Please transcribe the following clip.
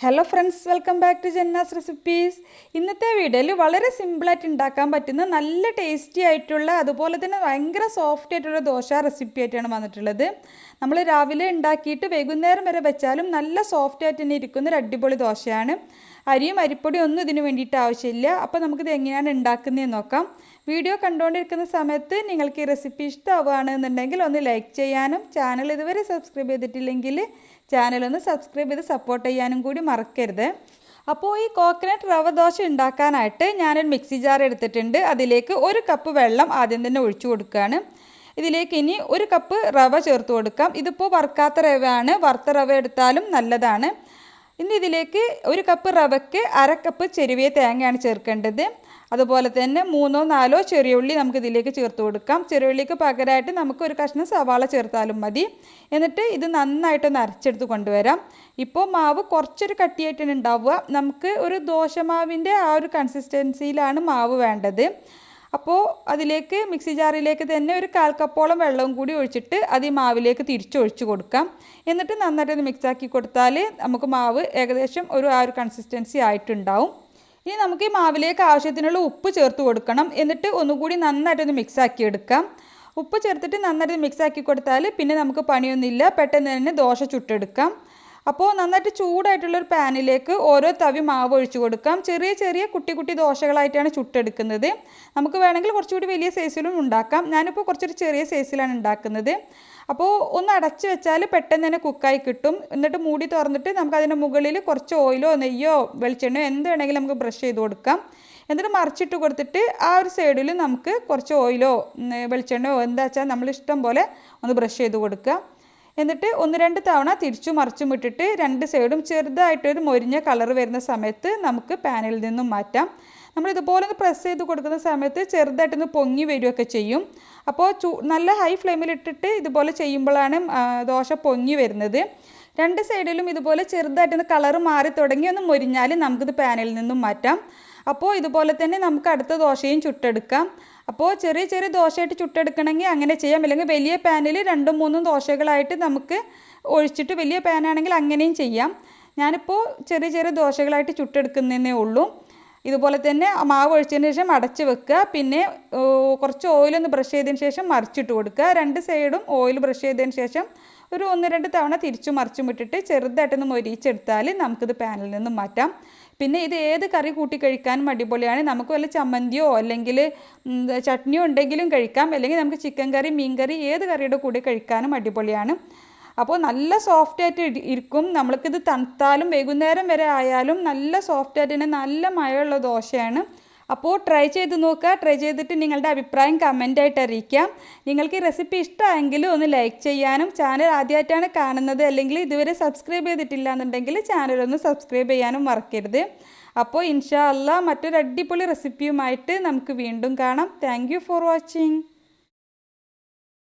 Hello friends welcome back to Janna's recipes ഇന്നത്തെ വീഡിയോയിൽ വളരെ സിമ്പിളായിട്ട് ഉണ്ടാക്കാൻ പറ്റുന്ന നല്ല ടേസ്റ്റി ആയിട്ടുള്ള അതുപോലെ തന്നെ ഭയങ്കര സോഫ്റ്റ് ആയിട്ടുള്ള ദോശ റെസിപ്പി ആയിട്ടാണ് വന്നിട്ടുള്ളത്. നമ്മൾ രാവിലെ ഉണ്ടാക്കിയിട്ട് വൈകുന്നേരം വരെ വെച്ചാലും നല്ല സോഫ്റ്റ് ആയിട്ട് തന്നെ ഇരിക്കുന്ന ഒരു അടിപൊളി ദോശയാണ്. അരിയും അരിപ്പൊടിയും ഒന്നും ഇതിന് വേണ്ടിയിട്ട് ആവശ്യമില്ല. അപ്പോൾ നമുക്കിത് എങ്ങനെയാണ് ഉണ്ടാക്കുന്നതെന്ന് നോക്കാം. വീഡിയോ കണ്ടുകൊണ്ടിരിക്കുന്ന സമയത്ത് നിങ്ങൾക്ക് ഈ റെസിപ്പി ഇഷ്ടമാവുകയാണെന്നുണ്ടെങ്കിൽ ഒന്ന് ലൈക്ക് ചെയ്യാനും ചാനൽ ഇതുവരെ സബ്സ്ക്രൈബ് ചെയ്തിട്ടില്ലെങ്കിൽ ചാനൽ ഒന്ന് സബ്സ്ക്രൈബ് ചെയ്ത് സപ്പോർട്ട് ചെയ്യാനും കൂടി മറക്കരുത്. അപ്പോൾ ഈ കോക്കനട്ട് റവ ദോശ ഉണ്ടാക്കാനായിട്ട് ഞാനൊരു മിക്സി ജാർ എടുത്തിട്ടുണ്ട്. അതിലേക്ക് ഒരു കപ്പ് വെള്ളം ആദ്യം തന്നെ ഒഴിച്ചു കൊടുക്കുകയാണ്. ഇതിലേക്ക് ഇനി ഒരു കപ്പ് റവ ചേർത്ത് കൊടുക്കാം. ഇതിപ്പോൾ വറുക്കാത്ത റവയാണ്. വറുത്ത റവ എടുത്താലും നല്ലതാണ്. ഇനി ഇതിലേക്ക് ഒരു കപ്പ് റവയ്ക്ക് അര കപ്പ് ചെരുവിയ തേങ്ങയാണ് ചേർക്കേണ്ടത്. അതുപോലെ തന്നെ മൂന്നോ നാലോ ചെറിയ ഉള്ളി നമുക്ക് ഇതിലേക്ക് ചേർത്ത് കൊടുക്കാം. ചെറിയ ഉള്ളിക്ക് പകരമായിട്ട് നമുക്ക് ഒരു കഷ്ണം സവാള ചേർത്താലും മതി. എന്നിട്ട് ഇത് നന്നായിട്ടൊന്ന് അരച്ചെടുത്ത് കൊണ്ടുവരാം. ഇപ്പോൾ മാവ് കുറച്ചൊരു കട്ടിയായിട്ടാണ് ഉണ്ടാവുക. നമുക്ക് ഒരു ദോശമാവിന്റെ ആ ഒരു കൺസിസ്റ്റൻസിയിലാണ് മാവ് വേണ്ടത്. അപ്പോൾ അതിലേക്ക് മിക്സി ജാറിലേക്ക് തന്നെ ഒരു കാൽ കപ്പോളം വെള്ളവും കൂടി ഒഴിച്ചിട്ട് അത് ഈ മാവിലേക്ക് തിരിച്ചൊഴിച്ച് കൊടുക്കാം. എന്നിട്ട് നന്നായിട്ടൊന്ന് മിക്സാക്കി കൊടുത്താൽ നമുക്ക് മാവ് ഏകദേശം ഒരു ആ ഒരു കൺസിസ്റ്റൻസി ആയിട്ടുണ്ടാവും. ഇനി നമുക്ക് ഈ മാവിലേക്ക് ആവശ്യത്തിനുള്ള ഉപ്പ് ചേർത്ത് കൊടുക്കണം. എന്നിട്ട് ഒന്നുകൂടി നന്നായിട്ടൊന്ന് മിക്സാക്കി എടുക്കാം. ഉപ്പ് ചേർത്തിട്ട് നന്നായിട്ട് മിക്സാക്കി കൊടുത്താൽ പിന്നെ നമുക്ക് പണിയൊന്നുമില്ല. പെട്ടെന്ന് തന്നെ ദോശ ചുട്ടെടുക്കാം. അപ്പോൾ നന്നായിട്ട് ചൂടായിട്ടുള്ള ഒരു പാനിലേക്ക് ഓരോ തവി മാവ് ഒഴിച്ചു കൊടുക്കാം. ചെറിയ ചെറിയ കുട്ടി കുട്ടി ദോശകളായിട്ടാണ് ചുട്ടെടുക്കുന്നത്. നമുക്ക് വേണമെങ്കിൽ കുറച്ചുകൂടി വലിയ സൈസിലും ഉണ്ടാക്കാം. ഞാനിപ്പോൾ കുറച്ചൊരു ചെറിയ സൈസിലാണ് ഉണ്ടാക്കുന്നത്. അപ്പോൾ ഒന്ന് അടച്ചു വെച്ചാൽ പെട്ടെന്ന് തന്നെ കുക്കായി കിട്ടും. എന്നിട്ട് മൂടി തുറന്നിട്ട് നമുക്ക് അതിന്റെ മുകളിൽ കുറച്ച് ഓയിലോ നെയ്യോ വെളിച്ചെണ്ണയോ എന്ത് വേണമെങ്കിലും നമുക്ക് ബ്രഷ് ചെയ്ത് കൊടുക്കാം. എന്നിട്ട് മറിച്ചിട്ട് കൊടുത്തിട്ട് ആ ഒരു സൈഡിൽ നമുക്ക് കുറച്ച് ഓയിലോ വെളിച്ചെണ്ണയോ എന്താ വെച്ചാൽ നമ്മളിഷ്ടം പോലെ ഒന്ന് ബ്രഷ് ചെയ്ത് കൊടുക്കുക. എന്നിട്ട് ഒന്ന് രണ്ട് തവണ തിരിച്ചു മറിച്ചും ഇട്ടിട്ട് രണ്ട് സൈഡും ചെറുതായിട്ടൊരു മൊരിഞ്ഞ കളർ വരുന്ന സമയത്ത് നമുക്ക് പാനിൽ നിന്നും മാറ്റാം. നമ്മൾ ഇതുപോലെ ഒന്ന് പ്രസ് ചെയ്ത് കൊടുക്കുന്ന സമയത്ത് ചെറുതായിട്ടൊന്ന് പൊങ്ങി വരികയൊക്കെ ചെയ്യും. അപ്പോൾ ചൂ നല്ല ഹൈ ഫ്ലെയിമിലിട്ടിട്ട് ഇതുപോലെ ചെയ്യുമ്പോഴാണ് ദോശ പൊങ്ങി വരുന്നത്. രണ്ട് സൈഡിലും ഇതുപോലെ ചെറുതായിട്ടൊന്ന് കളർ മാറി തുടങ്ങി ഒന്ന് മൊരിഞ്ഞാൽ നമുക്കിത് പാനിൽ നിന്നും മാറ്റാം. അപ്പോൾ ഇതുപോലെ തന്നെ നമുക്ക് അടുത്ത ദോശയും ചുട്ടെടുക്കാം. അപ്പോൾ ചെറിയ ചെറിയ ദോശയായിട്ട് ചുട്ടെടുക്കണമെങ്കിൽ അങ്ങനെ ചെയ്യാം. അല്ലെങ്കിൽ വലിയ പാനിൽ രണ്ടും മൂന്നും ദോശകളായിട്ട് നമുക്ക് ഒഴിച്ചിട്ട് വലിയ പാനാണെങ്കിൽ അങ്ങനെയും ചെയ്യാം. ഞാനിപ്പോൾ ചെറിയ ചെറിയ ദോശകളായിട്ട് ചുട്ടെടുക്കുന്നതേ ഉള്ളൂ. ഇതുപോലെ തന്നെ മാവ് ഒഴിച്ചതിന് ശേഷം അടച്ച് വെക്കുക. പിന്നെ കുറച്ച് ഓയിലൊന്ന് ബ്രഷ് ചെയ്തതിന് ശേഷം മറിച്ചിട്ട് കൊടുക്കുക. രണ്ട് സൈഡും ഓയിൽ ബ്രഷ് ചെയ്തതിന് ശേഷം ഒരു ഒന്ന് രണ്ട് തവണ തിരിച്ചു മറിച്ചും വിട്ടിട്ട് ചെറുതായിട്ടൊന്ന് മൊരിച്ചെടുത്താൽ നമുക്കിത് പാനിൽ നിന്നും മാറ്റാം. പിന്നെ ഇത് ഏത് കറി കൂട്ടി കഴിക്കാനും അടിപൊളിയാണ്. നമുക്ക് വല്ല ചമ്മന്തിയോ അല്ലെങ്കിൽ ചട്നിയോ ഉണ്ടെങ്കിലും കഴിക്കാം. അല്ലെങ്കിൽ നമുക്ക് ചിക്കൻ കറി മീൻ കറി ഏത് കറിയുടെ കൂടെ കഴിക്കാനും അടിപൊളിയാണ്. അപ്പോൾ നല്ല സോഫ്റ്റ് ആയിട്ട് ഇരിക്കും. നമ്മൾക്കിത് തണുത്താലും വൈകുന്നേരം വരെ ആയാലും നല്ല സോഫ്റ്റ് ആയിട്ട് തന്നെ നല്ല മഴയുള്ള ദോശയാണ്. അപ്പോൾ ട്രൈ ചെയ്ത് നോക്കുക. ട്രൈ ചെയ്തിട്ട് നിങ്ങളുടെ അഭിപ്രായം കമന്റായിട്ട് അറിയിക്കാം. നിങ്ങൾക്ക് ഈ റെസിപ്പി ഇഷ്ടമായെങ്കിൽ ഒന്ന് ലൈക്ക് ചെയ്യാനും ചാനൽ ആദ്യമായിട്ടാണ് കാണുന്നത് അല്ലെങ്കിൽ ഇതുവരെ സബ്സ്ക്രൈബ് ചെയ്തിട്ടില്ല എന്നുണ്ടെങ്കിൽ ചാനൽ ഒന്ന് സബ്സ്ക്രൈബ് ചെയ്യാനും മറക്കരുത്. അപ്പോൾ ഇൻഷാ അല്ല മറ്റൊരു അടിപൊളി റെസിപ്പിയുമായിട്ട് നമുക്ക് വീണ്ടും കാണാം. Thank for watching